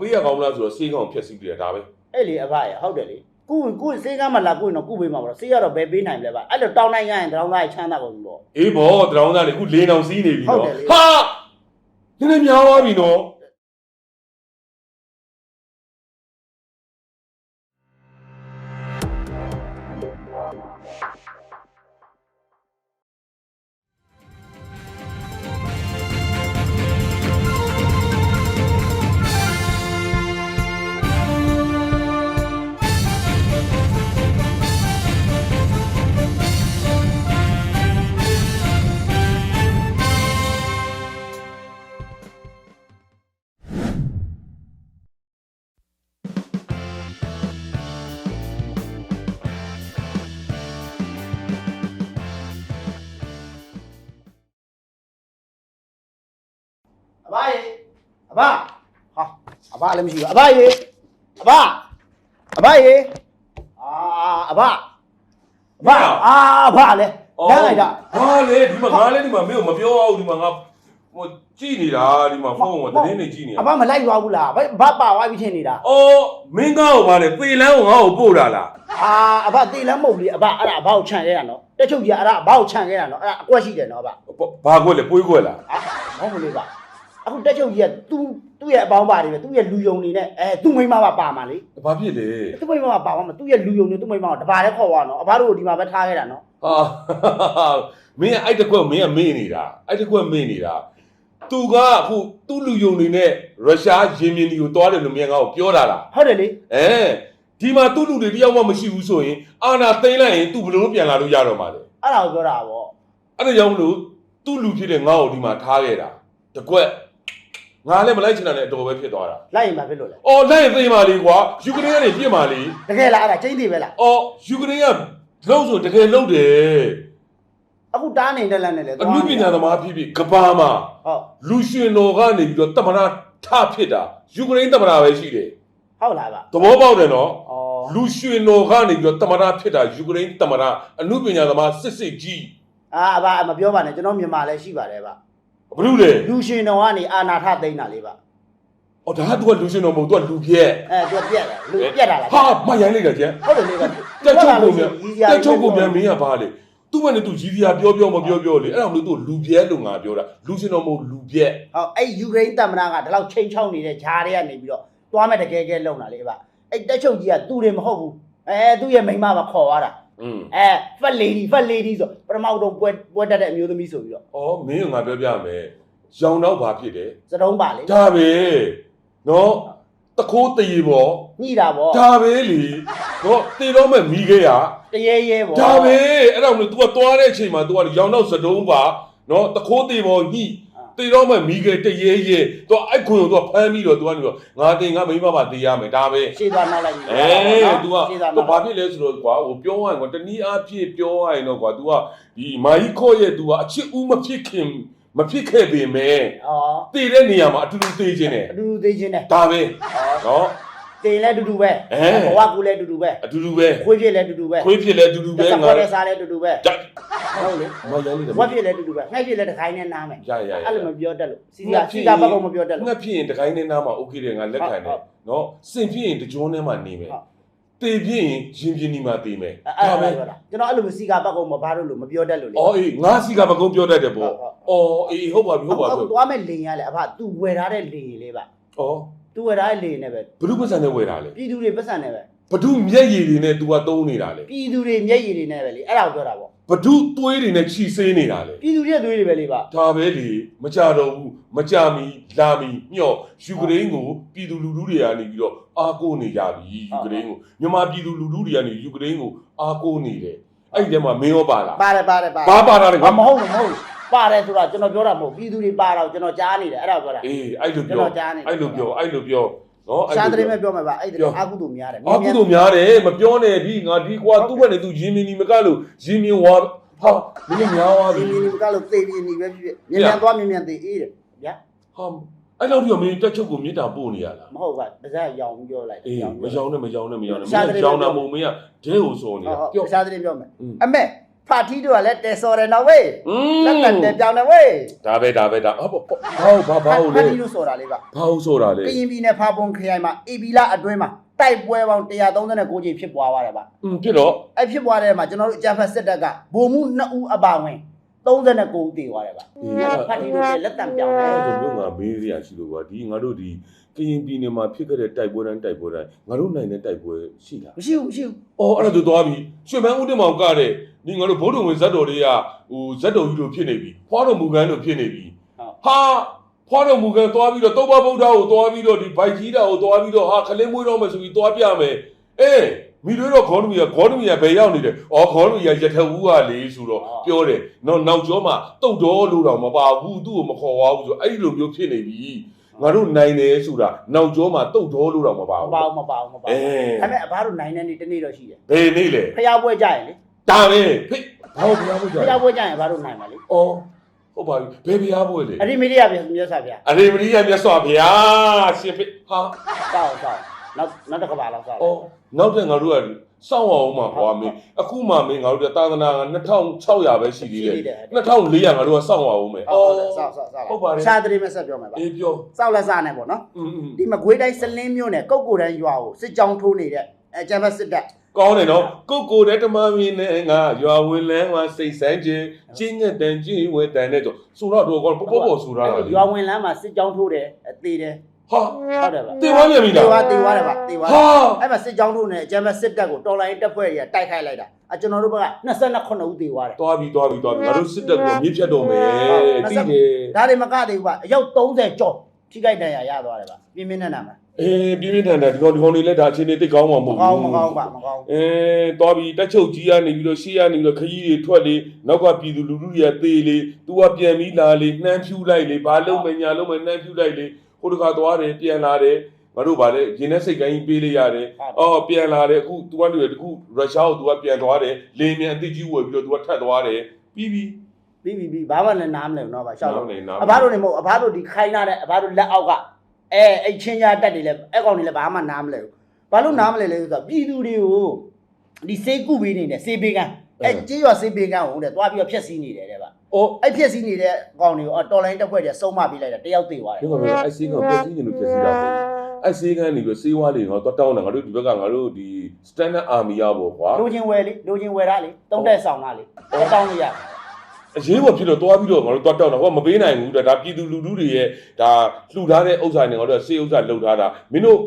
ပေးရကောင်းမလားဆိုတော့စေးကောင်ဖြက်စီးပြတယ်ဒါပဲအဲ့လေအဖရဟုတ်တယ်လေကုကုစေးကမ်းမလာကုရင်တော့ကုပေးမှာပေါ့စေးကတော့ဘယ်ပေးနိုင်လဲဗျအဲ့လိုတောင်းနိုင်ရရင်တောင်းသားချမ်းသာပါဘူးပေါ့အေးဘောတရောင်းသားလေခုလေးတောင်စီးနေပြီဟုတ်နော်တယ်လေဟာနည်းနည်းများသွားပြီနော် အဖလည်းမရှိဘူးအဖရေအဖအဖရေအာအဖအဖအာအဖလည်းလမ်းလိုက်တာဟာလေဒီမှာငါလည်းဒီမှာမင်းကိုမပြောအောင်ဒီမှာငါဟိုကြည့်နေတာဒီမှာဖုန်းကသတင်းနေကြည့်နေတာအဖမလိုက်သွားဘူးလားဘဘာပါဝိုင်းပြီးထင်နေတာအော်မင်းကောက်ပါလေပေလန်းကိုငါ့ကိုပို့တာလားအာအဖတေလမ်းမဟုတ်လေအဖအဲ့ဒါအဖကိုခြံခဲ့တာနော်တက်ချုပ်ကြီးကအဲ့ဒါအဖကိုခြံခဲ့တာနော်အဲ့ဒါအကွက်ရှိတယ်နော်အဖဘာကွက်လဲပွေးကွက်လားအာမဟုတ်ဘူးလေပါ အခုတက်ချုပ်ကြီးကသူ့သူ့ရဲ့အပေါင်းပါတွေပဲသူ့ရဲ့လူယုံနေနဲ့အဲသူ့မိန်းမပါပါမှာလေဘာဖြစ်လဲသူ့မိန်းမပါပါမှာသူ့ရဲ့လူယုံနေသူ့မိန်းမကိုတပါးလဲခေါ်သွားနော်အဖတို့ကိုဒီမှာပဲထားခဲ့တာနော်ဟာမင်းအဲ့တကွက်မင်းကမေ့နေတာအဲ့တကွက်မေ့နေတာသူကအခုသူ့လူယုံနေနဲ့ရုရှားရင်မြင်ဒီကိုတွားတယ်လို့မင်းငါ့ကိုပြောတာလားဟုတ်တယ်လေအဲဒီမှာသူ့လူတွေတယောက်မှမရှိဘူးဆိုရင်အာနာသိမ့်လိုက်ရင်သူဘယ်လိုလုပ်ပြန်လာလို့ရတော့မှာလဲအဲ့ဒါကိုပြောတာဗောအဲ့ဒါကြောင့်မလို့သူ့လူဖြစ်တဲ့ငါ့ကိုဒီမှာထားခဲ့တာတကွက် ငါလည်းမလိုက်ချင်တာနဲ့အတော်ပဲဖြစ်သွားတာလိုက်ရင်မဖြစ်လို့လေအော်လိုက်ရင်သိမ်းပါလေကွာယူကရိန်းကနေပြစ်ပါလေတကယ်လားအဲ့ဒါကျင်းသေးပဲလားအော်ယူကရိန်းကလုံးဆိုတကယ်လုံးတယ်အခုတားနေတဲ့လမ်းနဲ့လေအမှုပညာသမားဖြစ်ဖြစ်ကဘာမှာဟုတ်လူရှင်တော်ကနေပြီးတော့တမနာထဖြစ်တာယူကရိန်းတမနာပဲရှိတယ်ဟုတ်လားဗျသဘောပေါက်တယ်နော်ဩလူရှင်တော်ကနေပြီးတော့တမနာဖြစ်တာယူကရိန်းတမနာအမှုပညာသမားစစ်စစ်ကြီးအာအဘမပြောပါနဲ့ကျွန်တော်မြန်မာလည်းရှိပါတယ်ဗျ ဘလို့လဲလူရှင်တော်ကနေအာနာထသိမ့်တာလေးဗျအော်ဒါကသူကလူရှင်တော်မဟုတ်သူကလူပြက်အဲသူပြက်တယ်လူပြက်တာလားဟာမရိုင်းလိုက်တာကျန်ဟုတ်တယ်လေဗျတက်ချုပ်ပုံမြန်တက်ချုပ်ပုံမြန်မင်းကဘာလဲသူ့မနဲ့သူကြီးစရာပြောပြောမပြောပြောလေအဲ့ဒါမလို့သူလူပြက်လို့ငါပြောတာလူရှင်တော်မဟုတ်လူပြက်ဟုတ်အဲ့ယူကရိန်းတမနာကဒီလောက်ချိန်ချောင်းနေတဲ့ဂျားတွေကနေပြီးတော့သွားမဲ့တကယ်ကဲလုံတာလေဗျအဲ့တက်ချုပ်ကြီးကသူ့တွေမဟုတ်ဘူးအဲသူ့ရဲ့မိန်းမပါခေါ်သွားတာอืม အဲဖက်လေဒီဖက်လေဒီဆိုပထမတော့ပွဲပွဲတက်တဲ့အမျိုးသမီးဆိုပြီးတော့ဩမင်းကငါပြောပြမယ်ရောင်တော့ဘာဖြစ်တယ်စတုံးပါလေဒါပဲနော်တခိုးတရေပေါ်ညှိတာဗောဒါပဲလေနော်တေတော့မဲ့မိခဲ့ရတရေရဲဗောဒါပဲအဲ့ဒါမလို့ तू ကသွားတဲ့အချိန်မှာ तू ကရောင်တော့စတုံးပါနော်တခိုးတေပေါ်ညှိ တေတော့မဲ့မိခဲ့တရေရဲ तू အဲ့ခွင်ကို तू ဖမ်းပြီးတော့ तू ကနေတော့ငါတင်ငါမိမပါတေးရမယ်ဒါပဲ ရှေ့သွားနောက်လိုက် အေး तू က ရှေ့သွား तू နောက် ဘာဖြစ်လဲဆိုတော့ကွာဟိုပြောရရင်ကွာတနည်းအားဖြင့်ပြောရရင်တော့ကွာ तू ကဒီမာကြီးခေါ်ရဲ့ तू ကအချစ်ဦးမဖြစ်ခင်မဖြစ်ခဲ့ပေမဲ့ ဩ တည်တဲ့နေရာမှာအတူတူတည်ခြင်းတယ် အတူတူသေးချင်းနဲ့ ဒါပဲနော် တင်လဲအတူတူပဲအဲ ဘဝကူလဲအတူတူပဲအတူတူပဲခွေးဖြစ်လဲအတူတူပဲခွေးဖြစ်လဲအတူတူပဲစငါကွက်လဲစားလဲအတူတူပဲဒါဟုတ်လေမရိုင်းနေတယ်ဝက်ဖြစ်လဲအတူတူပဲငှက်ဖြစ်လဲတစ်ခိုင်းနဲ့နားမယ်ရရရအဲ့လိုမပြောတတ်လို့စီစီစီကဘက်ကောင်မပြောတတ်လို့ ငါဖြစ်ရင်တခိုင်းနေနားမှာ okay တယ်ငါလက်ခံတယ်နော်စင်ဖြစ်ရင်တကြောထဲမှာနေမယ်ဟုတ် တေဖြစ်ရင်ရင်ပြင်းဒီမှာတေမယ်အဲ့အဲ့ပြောတာကျွန်တော်အဲ့လိုစီကဘက်ကောင်မဘာလို့လို့မပြောတတ်လို့လေ အော်အေးငါစီကပကုံးပြောတတ်တယ်ပေါ့အော်အေးဟုတ်ပါပြီဟုတ်ပါပြီသွားမဲ့လင်ရလဲအဖ तू ဝယ်ထားတဲ့လင်လေးပါအော် तू ဝယ်ထားတဲ့လင်နဲ့ပဲ ဘ누구ပတ်စံနဲ့ဝယ်တာလဲ ပြည်သူတွေပတ်စံနဲ့ပဲ ဘ누구မျက်ရည်တွေနဲ့ तू ကတုံးနေတာလဲ ပြည်သူတွေမျက်ရည်တွေနဲ့ပဲလေအဲ့ဒါကိုပြောတာပေါ့ ဘ누구သွေးတွေနဲ့ခြိဆေးနေတာလဲ ပြည်သူတွေရဲ့သွေးတွေပဲလေပါ ဒါပဲလေမကြတော့ဘူးမကြမီလာမီညော့ယူကရိန်းကိုပြည်သူလူထုတွေကနေပြီးတော့အားကိုးနေကြပြီယူကရိန်းကိုမြန်မာပြည်သူလူထုတွေကနေယူကရိန်းကိုအားကိုးနေတယ်အဲ့ဒီထဲမှာမင်းရောပါလား ပါတယ်ပါတယ်ပါ ဘာပါတာလဲ ဘာမဟုတ်ဘူးမဟုတ်ဘူး ပါတယ်ဆိုတာကျွန်တော်ပြောတာမဟုတ်ပြည်သူတွေပါတော့ကျွန်တော်ကြားနေတယ်အဲ့ဒါပြောတာအေးအဲ့လိုကျွန်ပြောတော်ကြားနေတယ်အဲ့လိုပြောအဲ့လိုပြောနော်အဲ့ရှားလိုတဲ့ပြောမဲ့ပြောမှာပါအဲ့ဒါအာကုသူများတယ်အာကုသို့များတယ်မပြောနဲ့ဒီငါဒီကွာသူ့ဘက်နဲ့သူရင်းမြင်ဒီမကလို့ရင်းမြင်ဝါဟာမင်းများသွားဒီပြီဒီကလို့သေပြီးနေပဲဖြစ်ဖြစ်မြန်မြန်သွားမြန်မြန်သေအေးတယ်ဗျာဟာအဲ့လောက်ဒီမင်းတက်ချုပ်ကိုမြေတာပို့နေရလားမဟုတ်ပါဒါစားရောင်ပြောလိုက်အေးမရောင်းနဲ့မရောင်းနဲ့မရောင်းနဲ့မရှားင်းတယ်ရောင်းတာမို့မင်းကဒဲကိုစော်နေတာဟုတ်ပြောရှားတဲ့ပြောမယ်อืมအမေ ပါတီတို့ကလည်းတဲစော်တယ်နော်ဝေးလက်လက်တဲပြောင်းတယ်ဝေးဒါပဲဒါပဲဒါဟောပေါ့ဘာဘာဘာလို့လဲပါတီတို့ဆိုတာလေးကဘာလို့ဆိုတာလဲကရင်ပြည်နယ်ဖာပုံခရိုင်မှာအီဘီလာအတွင်းမှာတိုက်ပွဲပေါင်း136ကြိမ်ဖြစ်ပွားပါတယ်ဗျ။อืมဖြစ်တော့အဲ့ဖြစ်ပွားတဲ့မှာကျွန်တော်တို့အကြမ်းဖက်စစ်တပ်ကဗိုလ်မှူး2ဦးအပါဝင် 39ဦးတည်သွားတယ်ဗျအေးဖာထီးတို့လည်းလက်တံပြောင်းတယ်အဲ့ဒါမျိုးငါမေးရရှိလို့ပါဒီငါတို့ဒီကရင်ပြည်နယ်မှာဖြစ်ခဲ့တဲ့တိုက်ပွဲတိုင်းတိုက်ပွဲတိုင်းငါတို့နိုင်တဲ့တိုက်ပွဲရှိလားမရှိဘူးမရှိဘူးအော်အဲ့ဒါဆိုသွားပြီရွှေမန်းဦးတင်မောင်ကတဲ့ဒီငါတို့ဗုဒ္ဓဝင်ဇတ်တော်တွေကဟိုဇတ်တော်ကြီးတို့ဖြစ်နေပြီဖွားတော်မူကန်းတို့ဖြစ်နေပြီဟာဖွားတော်မူကန်းသွားပြီးတော့တုတ်ပဗုဒ္ဓကိုသွားပြီးတော့ဒီဘိုက်ကြီးတာကိုသွားပြီးတော့ဟာခလင်းမွေးတော့မယ်ဆိုပြီးသွားပြမယ်အေး မိတို့တော့ခေါင်းမီကခေါင်းမီကဘယ်ရောက်နေတယ်အော်ခေါင်းမီကရထဝူကလေဆိုတော့ပြောတယ်နော်နောက်ကျောမှာတုတ်တော်လို့တော့မပါဘူးသူ့ကိုမခေါ်ပါဘူးဆိုအဲ့ဒီလိုမျိုးဖြစ်နေပြီငါတို့နိုင်တယ်ဆိုတာနောက်ကျောမှာတုတ်တော်လို့တော့မပါမဘူးပါဘူးမပါဘူးမပါအဲဘူးဒါပေမဲ့အဘတို့နိုင်တဲ့နေ့တစ်နေ့တော့ရှိတယ်ဘယ်နေ့လဲဖျားပွဲကြရင်လေဒါပဲဖိဘာလို့ဘုရားဖို့ကြဖျားပွဲကြရင်အဘတို့နိုင်ပါလေအော်ဟုတ်ပါပြီဘယ်ဘုရားဖို့လဲအရိမေရိယပြန်မြတ်စွာဘုရားအရေမရီးရမြတ်စွာဘုရားရှင်ဖိဟာစောက်စောက်နောက်နောက်တစ်ခါပါလောက်စောက်အော် နောက်တဲ့ငါတို့ကစောင့်အောင်မှာကွာမင်းအခုမှမင်းငါတို့သာသနာက2600ပဲရှိသေးတယ်2400ငါတို့ကစောင့်အောင်မယ်ဟုတ်တယ်စောက်စောက်စောက်ဟုတ်ပါတယ်ရှားတရေမဲ့ဆက်ပြောမယ်ပါအေးပြောစောက်လက်စားနဲ့ပေါ့နော်อืมဒီမကွေးတိုင်းစလင်းမြို့နယ်ကုတ်ကိုတန်းရွာကိုစစ်ကြောင်းထိုးနေတဲ့အကျံဖက်စစ်တပ်ကောင်းတယ်နော်ကိုကိုတဲ့ဓမ္မမင်းနဲ့ငါရွာဝင်လန်းမှာစိတ်ဆန်းခြင်းချင်းငက်တန်ချင်းဝဲတန်တဲ့ဆိုဆိုတော့တော့ကောပေါ့ပေါ့ဆိုရတာလေရွာဝင်လမ်းမှာစစ်ကြောင်းထိုးတယ်အသေးတယ် ဟာဟုတ်တယ်ပါတင်သွားပြန်ပြီတေလားဝါတေဝါတယ်ပါတေဝါဟာအဲ့မှာစစ်ကြောင်းထိုးနေအကျံဖက်စစ်တပ်ကိုတော်လိုင်းတပ်ဖွဲ့တွေကတိုက်ခိုက်လိုက်တာအကျွန်တော်တို့ဘက်က29ဦးတေဝါတယ်သွားပြီသွားပြီသွားပြီငါတို့စစ်တပ်ကမြစ်ဖြတ်တော့မယ်တိတယ်ဒါတွေမကသေးဘူးပါအယောက်30ကျော်ထိခိုက်ဒဏ်ရာရသွားတယ်ပါပြင်းပြင်းနဲ့နာမှာအေးပြင်းပြင်းထန်ထန်ဒီကောင်ဒီကောင်လေးလည်းဒါအခြေအနေသိကောင်းမှာမမဟုတ်ကောဘူးင်းမကောင်းပါမကောင်းအဲသွားပြီတက်ချုပ်ကြီးကနေပြီးတော့ရှေ့ကနေပြီးတော့ခကြီးတွေထွက်လေနောက်ကပြည်သူလူထုတွေကသေးလေ तू ကပြန်ပြီးလာလေနှမ်းဖြူလိုက်လေဘာလုံးမညာလုံးမနှမ်းဖြူလိုက်လေ ဟိုတခါသွားတယ်ပြန်လာတယ်ငါတို့ဗါလဲရင်းနဲ့စိတ်ကိုင်းကြီးပေးလိုက်ရတယ်အော်ပြန်လာတယ်အခု तू ကလူတခုရုရှားကို तू ကပြန်သွားတယ်လင်းမြန်အစ်ကြီးဝယ်ပြီးတော့ तू ကထပ်သွားတယ်ပြီးပြီးပြီးပြီးပြီးဘာမှလည်းနားမလည်ဘူးနော်ဗျာရှောက်လို့အဘတို့နေမဟုတ်အဘတို့ဒီခိုင်းလာတဲ့အဘတို့လက်အောက်ကအဲအဲ့ချင်းညာတက်တယ်လေအဲ့ကောင်တွေလည်းဘာမှနားမလည်ဘူးဘာလို့နားမလည်လဲဆိုတော့ပြည်သူတွေကိုဒီစေးကုပေးနေတယ်စေးပေးကန်း အဲ့ကြေးရွာစေးပေးကန်းကိုတဲ့တွားပြီးတော့ဖျက်ဆီးနေတယ်တဲ့ဗျအော်အဲ့ဖျက်ဆီးနေတဲ့အကောင်တွေကိုအော်တော်လိုင်းတက်ဖွဲ့တွေစုံမပေးလိုက်တာတယောက်သေးသွားတယ်ဒီမှာပဲအစီကပြည့်စည်နေလို့ပြည့်စည်တာပေါ့အစီကနေပြီးစေးဝါးလေးငါတော့တောင်းတယ်ငါတို့ဒီဘက်ကငါတို့ဒီ standard army ရပေါ့ကွာလိုချင်ဝယ်လေလိုချင်ဝယ်တာလေတုံးတက်ဆောင်တာလေတောင်းလို့ရအရေးပေါ်ဖြစ်တော့တွားပြီးတော့ငါတို့တွားတောင်းတာဟိုကမပေးနိုင်ဘူးတဲ့ဒါပြည်သူလူထုတွေရဲ့ဒါလှူထားတဲ့ဥစ္စာတွေငါတို့ကစေးဥစ္စာလှုပ်ထားတာမင်းတို့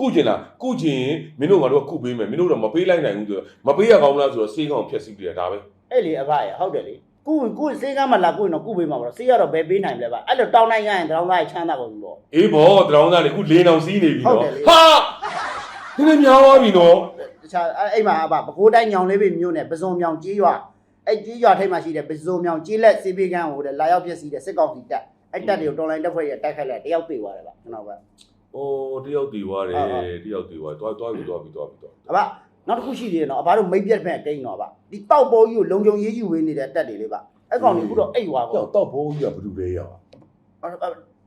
ကုကျင်လားကုကျင်မင်းတို့ငါတို့ကကုပေးမယ်မင်းတို့တော့မပေးလိုက်နိုင်ဘူးဆိုတော့မပေးရကောင်းလားဆိုတော့စေးကောင်ဖြက်စီးတယ်ဒါပဲအဲ့လေအဘရဟုတ်တယ်လေကုကုစေးကမ်းမလာကုရင်တော့ကုပေးမှာပါတော့စေးရတော့ဘယ်ပေးနိုင်လဲဗျအဲ့လိုတောင်းနိုင်ရရင်တောင်းသားချမ်းသာကုန်ပြီပေါ့အေးဘောတရောင်းသားလေခုလေးအောင်စီးနေပြီဟုတ်နော်တယ်လေဟာဒီနေ့များသွားပြီနော်တခြားအဲ့အဲ့မှာအဘပဲခူးတိုင်းညောင်လေးပဲမြို့နယ်ပဇွန်မြောင်ကြီးရွာအဲ့ကြီးရွာထိပ်မှာရှိတဲ့ပဇွန်မြောင်ကြီးလက်စေးပေးကမ်းဟိုတဲ့လာရောက်ပြည့်စည်တဲ့စစ်ကောင်စီတပ်အဲ့တပ်တွေကိုတော်လိုင်းတက်ဖွဲ့ရတိုက်ခိုက်လိုက်တယောက်ပြေသွားတယ်ဗျကျွန်တော်က အိုးတယောက်တည်သွားတယ်ဟုတ်ဟုတ်တယောက်တည်သွားတွားတွားပြီးတွားပြီးတွားပြီးတွားအဘနောက်တစ်ခုရှိသေးတယ်နော်အဘတို့မိတ်ပြက်မဲ့ကိန်းတော့ဗျဒီတောက်ပေါ်ကြီးကိုလုံခြုံရေးယူဝေးနေတဲ့တပ်တွေလေးဗျအဲ့ကောင်ကြီးခုတော့အိတ်သွားကြောပေါ့က်တော့ဘိုးကြီးကဘယ်လိုလဲရအောင်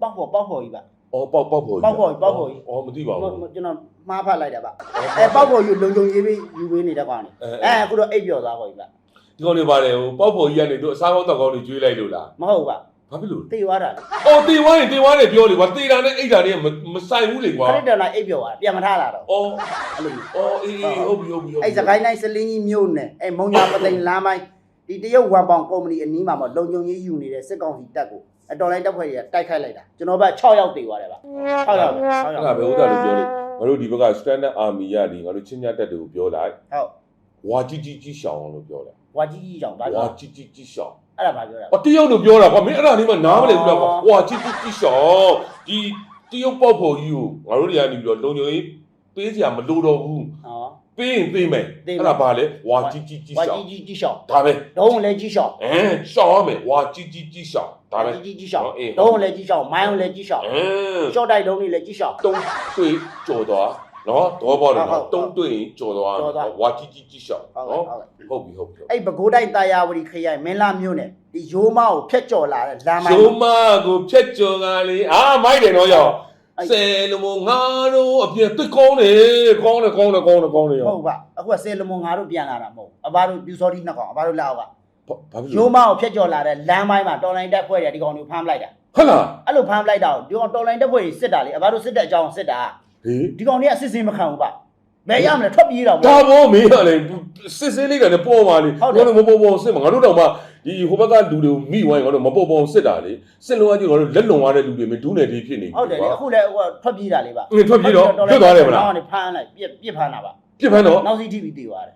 ပေါက်ပေါ်ပေါက်ပေါ်ကြီးဗျအော်ပေါက်ပေါက်ပေါ်ပေါက်ပေါ်ကြီးပေါက်ပေါ်ကြီးအော်မသိပါဘူးကျွန်တော်မှားဖတ်လိုက်တာဗျအဲပေါက်ပေါ်ကြီးလုံခြုံရေးပေးယူဝေးနေတဲ့ကောင်ကြီးအဲအဲခုတော့အိတ်ပြော်သွားပေါ့ကြီးဗျဒီကောင်တွေပါတယ်ဟိုပေါက်ပေါ်ကြီးကနေတို့အစားကောင်းတောက်ကောင်းတွေကျွေးလိုက်လို့လားမဟုတ်ဗျ ဘာဖြစ်လို့တေသွားတာလေအော်တေဝါနေတေဝါနေပြောလေကွာတေတာနဲ့အိတ်တာတွေကမဆိုင်ဘူးလေကွာခရစ်တော်လိုက်အိတ်ပြော်သွားပြန်မထားလာတော့အော်အဲ့လိုမျိုးအော်အေးအေးဟုတ်ပြီဟုတ်ပြီဟုတ်ပြီအဲ့စကိုင်းတိုင်းစလင်းကြီးမြို့နယ်အဲ့မုံညာပသိမ်လမ်းပိုင်းဒီတရုတ်ဝန်ပောင်ကုမ္ပဏီအနီးမှာမလုံခြုံရေးယူနေတဲ့စစ်ကောင်စီတပ်ကိုအတော်လိုင်းတပ်ဖွဲ့တွေကတိုက်ခိုက်လိုက်တာကျွန်တော်ဘက်6ယောက်တေသွားတယ်ဗျ6ယောက်6ယောက်အဲ့ဒါပဲဥစ္စာလို့ပြောလေငါတို့ဒီဘက်က standard army ရဒီငါတို့ချင်းညတက်တွေကိုပြောလိုက်ဟုတ်ဝါကြီးကြီးကြီးရှောင်းလို့ပြောတယ်ဝါကြီးကြီးကြောင့်ဗာဝါပြောကြီးကြီးကြီးရှောင်း အဲ့ဒါဗာပြောတာအော်တရုတ်လို့ပြောတာကွာမင်းအဲ့ဒါလေးမှနားမလည်ဘူးလားကွာဝါကြီးကြီးကြီးရှောင်းဒီတရုတ်ပေါက်ဖို့ကြီးကိုငါတို့တွေကနေပြီးတော့လုံခြုံရေးပေးစရာမလိုတော့ဘူးဟော ပေးရင်ပေးမယ်ပေးမယ် အဲ့ဒါပါလေဝါကြီးကြီးကြီးဝါရှောင်းကြီးကြီးကြီးရှောင်းဒါပဲဒုံးလည်းကြီးရှောင်းအဲရှောင်းရမယ်ဝါကြီးကြီးကြီးရှောင်းဒါပဲ ကြီးကြီးကြီးရှောင်းအေး ဒုံးလည်းကြီးရှောင်းမိုင်းလည်းကြီးရှောင်းအဲရှော့တိုက်ဒုံးလေးလည်းကြီးရှောင်းတုံးတွေ့ကြော်သွား နော်တော့ပေါ့တယ်ဟုတ်နော်ဟုတ်တုံးတွေ့ရင်ကြော်သွားကြော်သွားဝါကြီးကြီးကြီးရှောင်းဟုတ်ကဲ့နော်ဟုတ်ကဲ့ဟုတ်ပြီဟုတ်ပြီဟုတ်ပြီအဲ့ဘကိုးတိုင်းတာယာဝတီခရိုင်မင်းလာမြို့နယ်ဒီရိုးမကိုဖျက်ကျော်လာတဲ့လမ်းမိုင်းရုံးမကိုဖြက်ကြော်ကလေးအာမိုက်တယ်နော်ရောအဲ့ဆယ်လုံးမငါတို့အပြင်တွေ့ကောင်းတယ်ကောင်းတယ်ကောင်းတယ်ကောင်းတယ်ကောင်းတယ်ရောဟုတ်ပါအခုကဆယ်လမွန်ငါတို့ပြန်လာတာမဟုတ်အဘတို့ပြူစောတိနှစ်ကောင်အဘတို့လက်အောက်ကဘာဖြစ်ရိုးလို့မအောင်ဖျက်ကျော်လာတဲ့လမ်းပိုင်းမှာတော်လိုင်းတက်ဖွဲ့တယ်ဒီကောင်တွေကိုဖမ်းပလိုက်တာဟုတ်လားအဲ့လိုဖမ်းပလိုက်တာကိုဒီကောင်တော်လိုင်းတက်ဖွဲ့တွေစစ်တာလေအဘတို့စစ်တဲ့အကြောင်းစစ်တာ ဟေးဒီကောင်တွေကစစ်စင်းမခံဘူးပါဘယ်ရမလဲထွက်ပြေးတော့ဒါဘောမင်းရလေစစ်စစ်လေးကလည်းပေါ်ပါလေဟုတ်တယ်တို့မပေါ်ပေါ်စစ်မှာငါတို့တော့မှဒီဟိုဘက်ကလူတွေကိုမိဝိုင်းငါတို့မပေါ်ပေါ်စစ်တာလေစစ်လုံးအကြီးငါတို့လက်လုံသွားတဲ့လူတွေမင်းဒူးနယ်ဒီဖြစ်နေဟုတ်တယ်လေအခုလည်းဟိုကထွက်ပြေးတာလေပါအင်းထွက်ပြေးတော့လွတ်သွားတယ်မလားနောက်ကနေဖမ်းလိုက်ပြစ်ပြစ်ဖမ်းတာပါပြစ်ဖမ်းတော့နောက်စီ TV တည်သွားတယ်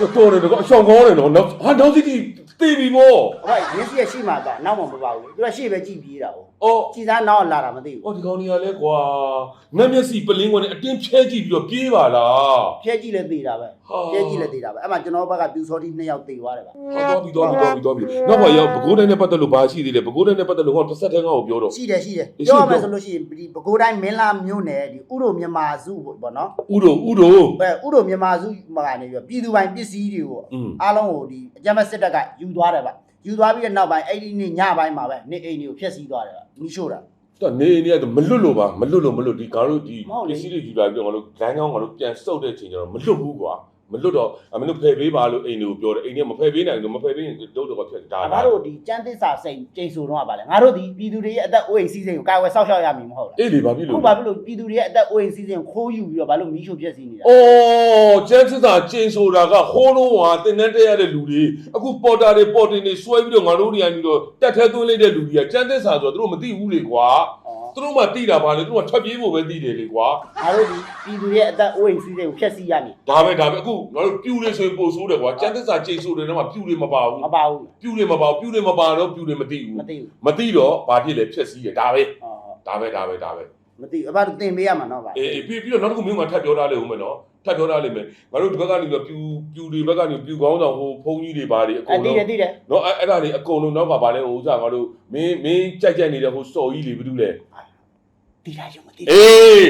တော်တယ်တော့အဆောင်ကောင်းတယ်တော့နောက်ဟာနောက်စီတီ တေးပြီဗော ဟုတ်ရင်းစီရရှိမှပါနောက်မှမပါဘူးလေသူကရှေ့ပဲကြည့်ပြေးတာ哦 အော် ကြည်စားနောက်လာတာမသိဘူး အော်ဒီကောင်ကြီးကလည်းကွာနတ်မျက်စိပလင်းဝင်နဲ့အတင်းဖြဲကြည့်ပြီးတော့ပြေးပါလား ဖြဲကြည့်လဲသိတာပဲ ဟာ ဖြဲကြည့်လဲသိတာပဲအဲ့မှာကျွန်တော်ဘက်ကပြူစောတိနှစ်ယောက်တည်သွားတယ်ပါ ဟာတော့ပြီးတော့ပြီးတော့ပြီးတော့ပြီးနောက်ပါရောက်ဘကိုးတိုင်းနဲ့ပတ်သက်လို့ဘာရှိသေးလဲဘကိုးတိုင်းနဲ့ပတ်သက်လို့ဟောတစ်ဆက်တည်းငါ့ကိုပြောတော့ ရှိတယ်ရှိတယ် ရှိ ပြောရ ပြော မယ်ဆိုလို့ရှိရင်ဒီပဲခူးတိုင်းမင်းလာမြို့နယ်ဒီဥရိုမြန်မာစုပေါ့နော် ဥတို့ဥတို့ အဲဥရိုမြန်မာစုမှာကနေပြီးတော့ပြည်သူပိုင်ပစ္စည်းတွေကို อืม အားလုံးကိုဒီအကြမ်းဖက်စစ်တပ်ကယူ သွားတယ်ဗျယူသွားပြီးတဲ့နောက်ပိုင်းအဲ့ဒီနေ့ညပိုင်းမှာပဲနေအိမ်တွေကိုဖျက်ဆီးသွားတယ်ဗျမိရှို့တာတော့နေနေတော့မလွတ်လို့ပါမလွတ်လို့မလွတ်ဒီကားတို့ဒီမဟုတ်လေပစ္စည်းတွေယူလာပြီးတော့ငါတို့လမ်းကြောင်းငါတို့ပြန်စုပ်တဲ့ချိန်ကျတော့မလွတ်ဘူးကွာ မလွတ်တော့အမင်းတို့ဖယ်ပေးပါလို့အိမ်တွေကိုပြောတယ်အိမ်တွေကမဖယ်ပေးနိုင်ဘူးမဖယ်ပေးရင်တို့တော့ဖျက်ဒါငါတို့ဒီကျန်းသစ္စာစိတ်ကျိန်ဆိုတော့ကပါလေငါတို့ဒီပြည်သူတွေရဲ့အသက်အိုးအိမ်စီးစိမ်ကိုကာဝယ်ဆောက်ရှောက်ရမည်မဟုတ်လားအေးလေဘာဖြစ်ခုလို့ဘာဖြစ်လို့ပြည်သူတွေရဲ့အသက်အိုးအိမ်စီးစိမ်ကိုခိုးယူပြီးတော့ဘာလို့မီးရှို့ဖျက်ဆီးနေတာအော်ကျန်းစစ်စာကျင်းဆိုတာကဟိုးလုံးဟာတင်တန်းတက်ရတဲ့လူတွေအခုပေါ်တာတွေပေါ်တင်တွေဆွဲပြီးတော့ငါတို့တွေကနေတော့တက်ထဲသွင်းလိုက်တဲ့လူတွေကကျန်းစစ်စာဆိုတော့သူတို့မသိဘူးလေကွာဩ သူတို့မှတိတာပါလေသူတို့ကထွက်ပြေးဖို့ပဲသိတယ်လေကွာငါတို့ဒီပြည်သူရဲ့အသက်အိုးအိမ်စီးစိမ်ကိုဖျက်ဆီးရမည်ဒါပဲဒါပဲအခုငါတို့ပြူလေးဆိုရင်ပို့ဆိုးတယ်ကွာကျန်းစစ်စာကျင်းဆိုတယ်တော့မှပြူလေးမပါဘူးမပါဘူးပြူလေးမပါဘူးပြူလေးမပါတော့ပြူလေးမသိဘူးမသိဘူးမသိတော့ဘာဖြစ်လဲဖြက်စီးတယ်ဒါပဲဩဒါပဲဒါပဲဒါပဲမသိဘူးအဘတို့တင်ပေးရမှာနော်ဗျာအေးအေးပြီးပြီးတော့နောက်တစ်ခုမျိုးမှထပ်ပြောထားလိမ့်ဦးမယ်နော် ထပ်ပြောထားလိမ့်မယ်ငါတို့ဒီဘက်ကနေပြီးတော့ပြူပြူတွေဘက်ကနေပြူကောင်းဆောင်ဟိုဖုန်းကြီးတွေဘာတွေအ အ ကုန် တိ လုံး တယ်တိတယ် နော်အဲ့အဲ့ဒါတွေအကုန်လုံးနောက်ကဘာလဲဟိုဥစားငါတို့မင်းမင်းကြိုက်ကြိုက်နေတဲ့ဟိုစော်ကြီးတွေဘာလို့လဲ တိတာရုံမတိ အေး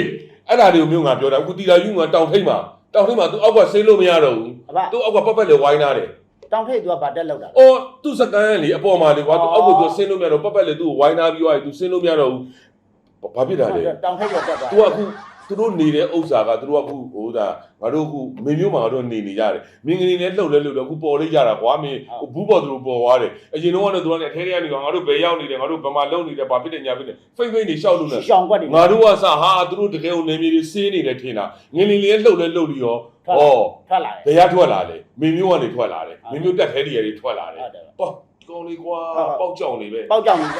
အဲ့ဒါတွေကိုမျိုးငါပြောတာအခုတီလာယူငါတောင်ထိတ်မှာတောင်ထိတ်မှာ तू အောက်ကဆေးလို့မရတော့ဘူး အဘ तू အောက်ကပတ်ပတ်လေဝိုင်းထားတယ် တောင်ထိပ်သူကဗာတက်လောက်တာ ။အော်သူ့စကန်လေအပေါ်မှာလေကွာသူ အော် အောက်ကိုသူဆင်းလို့မရတော့ပတ်ပတ်လေသူ့ကိုဝိုင်းနာပြီးသွားပြီသူဆင်းလို့မရတော့ဘူး။ဘာဖြစ်တာလဲ တောင်ထိပ်ကတက်သွား ။ तू ကအခု သူတို့နေတဲ့ဥစ္စာကသူတို့ကအခုဟိုဒါငါတို့အခုမင်းမျိုးမှာငါတို့နေနေကြတယ်။မင်းကလေးနဲ့လှုပ်လဲလှုပ်တော့အခုပေါ်လေးကြတာကွာမင်းဘူးပေါ်သူတို့ပေါ်သွားတယ်။အရင်တော့ကတော့သူကလည်းအထဲထဲကနေငါတို့ဘယ်ရောက်နေတယ်ငါတို့ဘယ်မှာလုံနေတယ်ဘာဖြစ်တယ်ညာဖြစ်တယ်ဖိတ်ဖိတ်နေရှောက်လို့လဲရှောင်းကွက်တွေငါတို့ကစဟာသူတို့တကယ်ကိုနေမြေတွေစေးနေတယ်ထင်တာငင်းလေးလေးလှုပ်လဲလှုပ်ပြီးရောဩထွက်လာတယ်ဘယ်ရထွက်လာလဲမင်းမျိုးကနေထွက်လာတယ်မင်းမျိုးတက်ခဲတွေတွေထွက်လာတယ်ဟုတ်တယ်ပေါ့ ကောင်းလေးကွာဟုတ်ဟုတ်ပေါက်ကြောင်နေပဲ ပေါက်ကြောင်ကြီး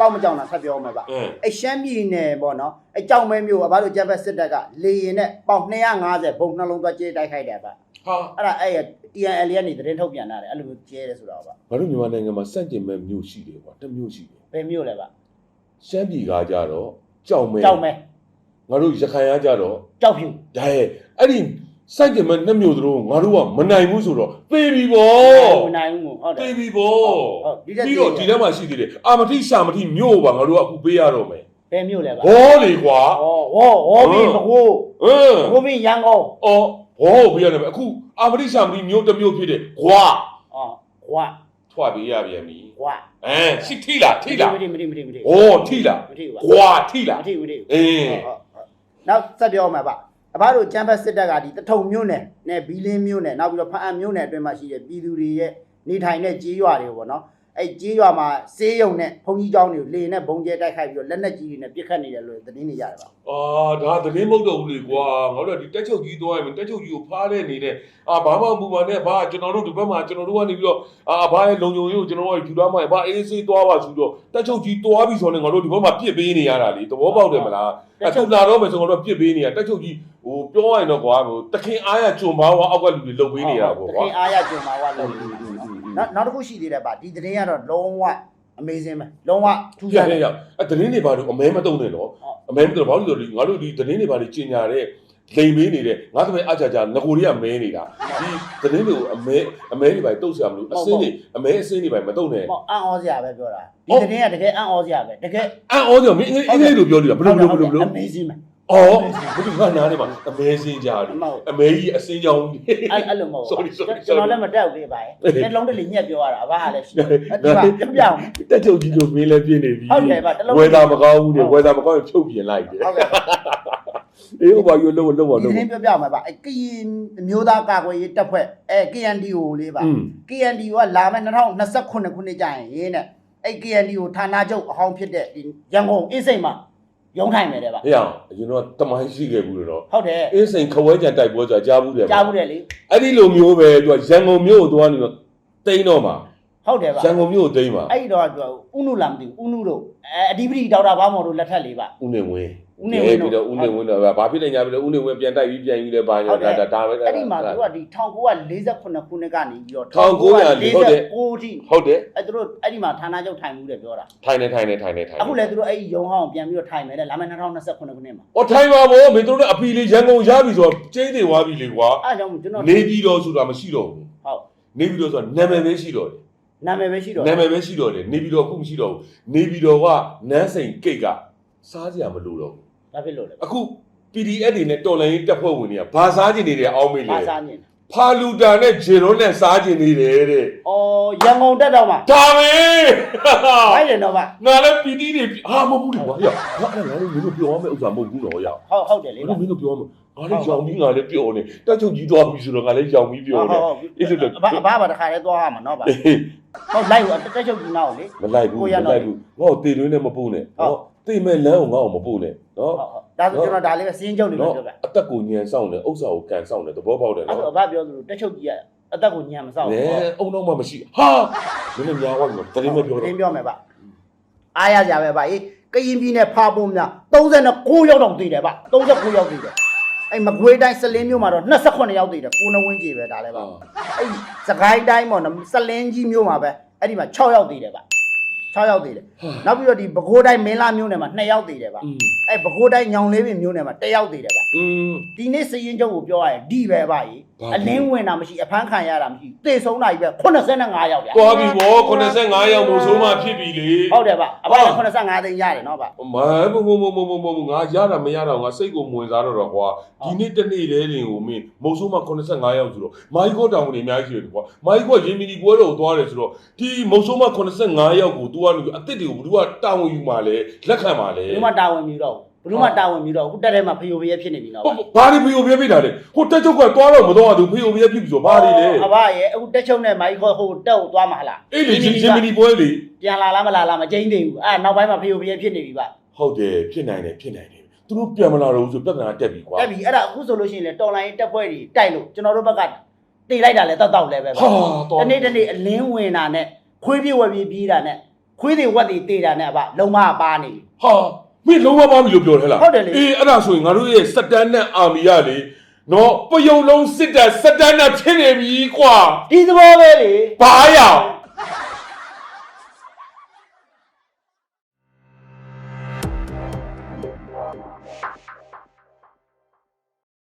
ပေါက်မကြောင်တာဆက်ပြောမယ်ဗျအင်းအရှမ်းပြည်နယ်ပေါ့နော်အကြောင်မဲမျိုးကဘာလို့ကျက်ဘက်စစ်တပ်ကလေရင်နဲ့ပေါင်250ဘုံနှလုံးသွားကျဲတိုက်ခိုက်တယ်ဗျဟာအဲ့ဒါအဲ့ရ TNL ကနေသတင်းထုတ်ပြန်တာလေအဲ့လိုမျိုးကျဲတယ်ဆိုတော့ဗျငါတို့မြန်မာနိုင်ငံမှာစန့်ကျင်မဲ့မြို့ရှိတယ်ကွာတစ်မြို့ရှိတယ်ဘယ်မျိုးလဲဗျရှမ်းပြည်ကကြတော့ကြောင်မဲကြောင်မဲငါတို့ရခိုင်ကကြတော့ကြောက်ဖြူဒါရဲ့အဲ့ဒီ စန့်ကျင်မဲ့နှစ်မြို့သလုံးငါတို့ကမနိုင်ဘူးဆိုတော့သေပြီဗောမနိုင်ဘူးမို့ဟုတ်တယ်သေပြီဗောဟုတ်ဒီတက်ပြီးတော့ဒီထဲမှာရှိသေးတယ်အာမတိရှာမတိမြို့ပါငါတို့ကအခုပေးရတော့မယ်ဘယ်မျိုးလဲဗျဘောလေကွာဩဝေါဝေါပြီးဘကိုးအင်းဘကိုးပြီးရန်ကုန်အော်ဘောပေးရတယ်မယ်အခုအာမတိရှာမတိမြို့တစ်မြို့ဖြစ်တယ်ကွာဩကွာထွာပေးရပြန်ပြီကွာအမ်ရှိထိလားထိလားမတိမတိမတိမတိဩထိလားမတိဘူးဗျကွာထိလားမတိဘူးမတိဘူးအင်းနောက်ဆက်ပြောမှာပါ အဘတို့ကျမ်းဖက်စစ်တပ်ကဒီတထုံမြို့နယ်နဲ့ဘီလင်းမြို့နယ်နောက်ပြီးတော့ဖအံမြို့နယ်အတွင်းမှာရှိတဲ့ပြည်သူတွေရဲ့နေထိုင်တဲ့ကြေးရွာတွေပေါ့နော် အဲ့ကြေးရွာမှာစေးရုံနဲ့ဘုံကြီးကျောင်းတွေကိုလေနဲ့ဘုံကျဲတိုက်ခိုက်ပြီးတော့လက်နက်ကြီးတွေနဲ့ပစ်ခတ်နေတယ်လို့သတင်းတွေရတယ်ပါအာဒါသတင်းမဟုတ်တော့ဘူးလေကွာငါတို့ကဒီတက်ချုပ်ကြီးသွားရင်တက်ချုပ်ကြီးကိုဖားတဲ့အနေနဲ့အာဘာမှမပူပါနဲ့ဘာကျွန်တော်တို့ဒီဘက်မှာကျွန်တော်တို့ကနေပြီးတော့အာဘာရဲ့လုံုံရေးကိုကျွန်တော်တို့ကယူသွားမှဘာအေးဆေးသွားပါဆိုတော့တက်ချုပ်ကြီးသွားပြီဆိုတော့ငါတို့ဒီဘက်မှာပြစ်ပေးနေရတာလေသဘောပေါက်တယ်မလားအခုလာတော့မယ်ဆိုတော့ပြစ်ပေးနေရတက်ချုပ်ကြီးဟိုပြောရရင်တော့ကွာဟိုတခင်အားရကြုံပါဝါအောက်ကလူတွေလှုပ်ပေးနေတာပေါ့ကွာတခင်အားရကြုံပါဝါလို့ နောက်နောက်တစ်ခုရှိသေးတယ်ပါဒီသတင်းကတော့လုံးဝ amazing ပဲလုံးဝထူးပြခြားရတယ်ရအဲသတင်းတွေဘာလို့အမဲမတုံနဲ့နော်အမဲမတုံဘာလို့လဲဆိုတော့ငါတို့ဒီသတင်းတွေဘာတွေကျင်ညာတဲ့လိမ်မေးနေတဲ့ငါတပည့်အကြကြငကိုတွေကမဲနေတာဒီသတင်းတွေကိုအမဲအမဲတွေဘာတုတ်ဆရာမလို့အစင်းတွေအမဲအစင်းတွေဘာမတုံနဲ့ပေါ့အံ့ဩစရာပဲပြောတာဒီသတင်းကတကယ်အံ့ဩစရာပဲတကယ်အံ့ဩကြမင်းအင်္ဂလိပ်လိုပြောလို့ဘလို့ဘလို့ဘလို့ဘလို့ amazing ပဲ အော်ဘလို့ကနားနေမှာအမဲစင်းကြတယ်မဟုတ်အမဲကြီးအစင်းကြောင်းအဲ့အဲ့လိုမဟုတ်ဘူး Sorry, sorry, ကျွန်တော် sorry. လည်းမတက်ဘူးလေပါရဲ့တစ်လုံးတစ်လီညက်ပြောရတာအဘကလည်းရှိတယ်ဟုတ်အဲ့ဒီမှာပြပြောင်းတက်ချုပ်ကြီးတို့မင်းလည်းပြင်းနေပြီဟုတ်တယ်ဗျတစ်လုံးဝယ်သားမကောင်းဘူးနေဝယ်သားမကောင်းရင်ဖြုတ်ပြင်လိုက်တယ်ဟုတ်ကဲ့အေးဟုတ်ပါပြီလုံးဝလုံးဝဒီလုံးဝသတင်းပြောပြမှာပါအဲကရင်အမျိုးသားကာကွယ်ရေးတပ်ဖွဲ့အဲ KNDO လေးပါอืม KNDO ကလာမယ့်2029ခုနှစ်ကျရင်ရင်းနဲ့အဲ KNDO ဌာနချုပ်အဟောင်းဖြစ်တဲ့ဒီရန်ကုန်အင်းစိန်မှာ ရုံးထိုင်မယ်တဲ့ဗျဟေ့အောင်အရင်တော့တမိုင်းရှိခဲ့ဘူးလို့တော့ဟုတ်တယ်အင်းစိန်ခဝဲကြံတိုက်ပွဲဆိုတာကြားဘူးတယ်ကြားဘူးတယ်လေအဲ့ဒီလိုမျိုးပဲသူကရန်ကုန်မြို့ကိုသွားနေတော့တိန်းတော့မှာဟုတ်တယ်ဗျရန်ကုန်မြို့ကိုတိန်းမှာအဲ့ဒီတော့သူကဥနုလာမသိဘူးဥနုတို့အဲအဓိပတိဒေါက်တာဘာမော်တို့လက်ထက်လေးပါဦးနေဝင်း ဦးနေဝင်းတို့ပြီးတော့ဦးနေဝင်းတော့ဘာဖြစ်နေကြပြီလဲဦးနေဝင်းပြန်တိုက်ပြီးပြန်ယူလဲဘာညာဟုတ်တယ်ဒါဒါပဲအဲ့ဒီမှာသူကဒီ1948ခုနှစ်ကနေပြီးတော့1949ဟုတ်တယ်1949ထိဟုတ်တယ်အဲ့သူတို့အဲ့ဒီမှာဌာနချုပ်ထိုင်မှုတယ်ပြောတာထိုင်နေထိုင်နေထိုင်နေထိုင်နေအခုလည်းသူတို့အဲ့ဒီရုံဟောင်းပြန်ပြီးတော့ထိုင်မယ်တဲ့လာမယ့်2029ခုနှစ်မှာ။အော်ထိုင်ပါဘောမင်းတို့လည်းအပီလေးရန်ကုန်ရပြီဆိုတော့ကျင်းနေသွားပြီလေကွာအဲ့ဒါကြောင့်ကျွန်တော်။နေပြီးတော့ဆိုတာမရှိတော့ဘူးဟုတ်။နေပြီးတော့ဆိုတာနာမည်ပဲရှိတော့တယ်နာမည်ပဲရှိတော့။နာမည်ပဲရှိတော့တယ်နေပြီးတော့အခုမရှိတော့ဘူး။နေပြီးတော့ကနန်းစိန်ကိတ်ကစားကြရမလို့တော့ဘူး ဘာဖြစ်လို့လဲ။အခု PDF တွေနဲ့တော်လိုင်းရေးတပ်ဖွဲ့ဝင်တွေကဘာစားကျင်နေတယ်အောင်းမေးလေဘာစားညင်။ဖာလူတာနဲ့ဂျေရွန်နဲ့စားကျင်နေတယ်တဲ့အော်ရန်ကုန်တက်တော့မှာ။ဒါပဲဘိုင်းတယ်တော့ဗျ။ငါလည်း PD တွေအာမဟုတ်ဘူးလေကွာ။ဟေ့ငါအဲ့ဒါငါလည်းမင်းတို့ပြောရမယ့်ဥစ္စာမဟုတ်ဘူးတော့ရ။ဟုတ်ဟုတ်တယ်လေမင်းတို့မင်းတို့ပြောမှာငါလည်းကြောင်ပြီးငါလည်းပြောနေတက်ချုပ်ကြီးသွားပြီဆိုတော့ငါလည်းကြောင်ပြီးပြောဟုတ်နေဟုတ်အေးလို့လို့ဘာဘာဘာတခါလဲသွားရမှာနော်ဗျအေးဟုတ်လိုက်ဘူးတက်ချုပ်ကြီးနောက်လေ မလိုက်ဘူးကိုမရတော့ လိုက်ဘူးငါ့ကိုတေတွင်းနဲ့မပို့နဲ့ဟု တ်နော်တေမဲ့လမ်းကိုငါ့ကိုမပို့နဲ့နော်ဟုတ်ဟုတ်ဒါဆိုကျွန်တော်ဒါလေးပဲစီးရင်ချုပ်နေလို့နော်ပြောပြအသက်ကိုညံဆောင်တယ်ဥစ္စာကိုကန်ဆောင်တယ်သဘောပေါက်တယ်အဲ့နော် တော့ဘာပြောသလိုတက်ချုပ်ကြီးကအသက်ကိုညံမဆောက်နဲဘူးအုံတော့မှမရှိဟာမင်းလည်းများသွားပြီတရင်မပြောတတော့င်းပြောမယ်ဗျအားရကြပဲဗျအေးကရင်ပြည်နယ်ဖာပုံများ39ရောက်တော့တည်တယ်ဗျ39ရောက်တည်တယ်အဲ့မကွေးတိုင်းစလင်းမြို့မှာတော့28ရောက်တည်တယ်ကိုနဝင်းကြီးပဲဒါလည်းဗျ အဲ့စကိုင်းတိုင်းပေါ့နော်စလင်းကြီးမြို့မှာပဲအဲ့ဒီမှာ6ရောက်တည်တယ်ဗျ 6ယောက်သေးတယ်နောက်ပြီးတော့ဒီဘကိုးတိုင်းမင်းလာမျိုးနယ်မှာ2ယောက်သေးတယ်ပါအဲဘကိုးတိုင်းညောင်လေးပင်မျိုးနယ်မှာ1ယောက်သေးတယ်ပါဒီနေ့စည်ရင်ချုပ်ကိုပြောရရင်ဒီပဲပါကြီးအလင်းဝင်တာမရှိအဖမ်းခံရတာမရှိသေဆုံးတာကြီးပဲ85ရောက်ဗျာသွားပြီဗော85ရောက်မို့ဆိုမှဖြစ်ပြီလေဟုတ်တယ်ဗျအဘ85သိန်းရတယ်နော်ဗျမဘုံဘုံဘုံဘုံဘုံဘုံငါရတာမရတော့ငါစိတ်ကိုမဝင်စားတော့တော့ကွာဒီနေ့တနေ့လေးလင်ကိုမင်းမုံဆိုးမှာ85ရောက်ဆိုတော့မိုင်းကောတောင်ဝင်အများကြီးရှိတယ်ကွာမိုင်းကောရေမီနီပွဲတော်ကိုသွားတယ်ဆိုတော့ဒီမုံဆိုးမှာ85ရောက်ကို तू ကနေအစ်စ်တွေကိုဘယ်သူကတာဝန်ယူမှာလဲလက်ခံမှာလဲဘယ်သူမှတာဝန်မြူတော့ ဘူးဘယ်သူမှတာဝန်မြူတော့ဘူးခုတက်ထဲမှာဖျို့ဖျဲဖြစ်နေပြီနော်ဗျဘာတွေဖီယိုပြပြတာလဲဟိုတက်ချုပ်ကသွားတော့မတော့သူဖီယိုပြပြပြီဆိုဘာတွေလဲအဘရဲ့အခုတက်ချုံနဲ့မိုက်ခေါ်ဟိုတက်ကိုသွားမှာလားအေးလေရေမီနီပွဲလေပြန်လာလားမလာလားမကျင်းသေးဘူးအဲ့နောက်ပိုင်းမှာဖျို့ဖျဲဖြစ်နေပြီဗျဟုတ်တယ်ဖြစ်နိုင်တယ်ဖြစ်နိုင်တယ်သူတို့ပြန်မလာတော့ဘူးဆိုပြဿနာတက်ပြီကွာအဲ့ပြီအဲ့ဒါအခုဆိုလို့ရှိရင်လေတော်လိုင်းတက်ပွဲတွေတိုက်လို့ကျွန်တော်တို့ဘက်ကတိလိုက်တာလဲတောက်တောက်လဲပဲဗျဟာတော့တနေ့တနေ့အလင်းဝင်တာနဲ့ခွေးပြေးဝက်ပြေးပြေးတာနဲ့ခွေးတွေဝက်တွေတေးတာနဲ့အဘလုံးမပါနေပြီဟာ မင်းလုံးဝပါပြီလို့ပြောတယ်ဟဲ့လားဟုတ်တယ်လေ အေးအဲ့ဒါဆိုရင်ငါတို့ရဲ့စက်တန်းနဲ့အာမီရလေနော်ပယုံလုံးစစ်တပ်စက်တန်းနဲ့ဖြစ်နေပြီကွာဒီသဘောပဲလေဘာရ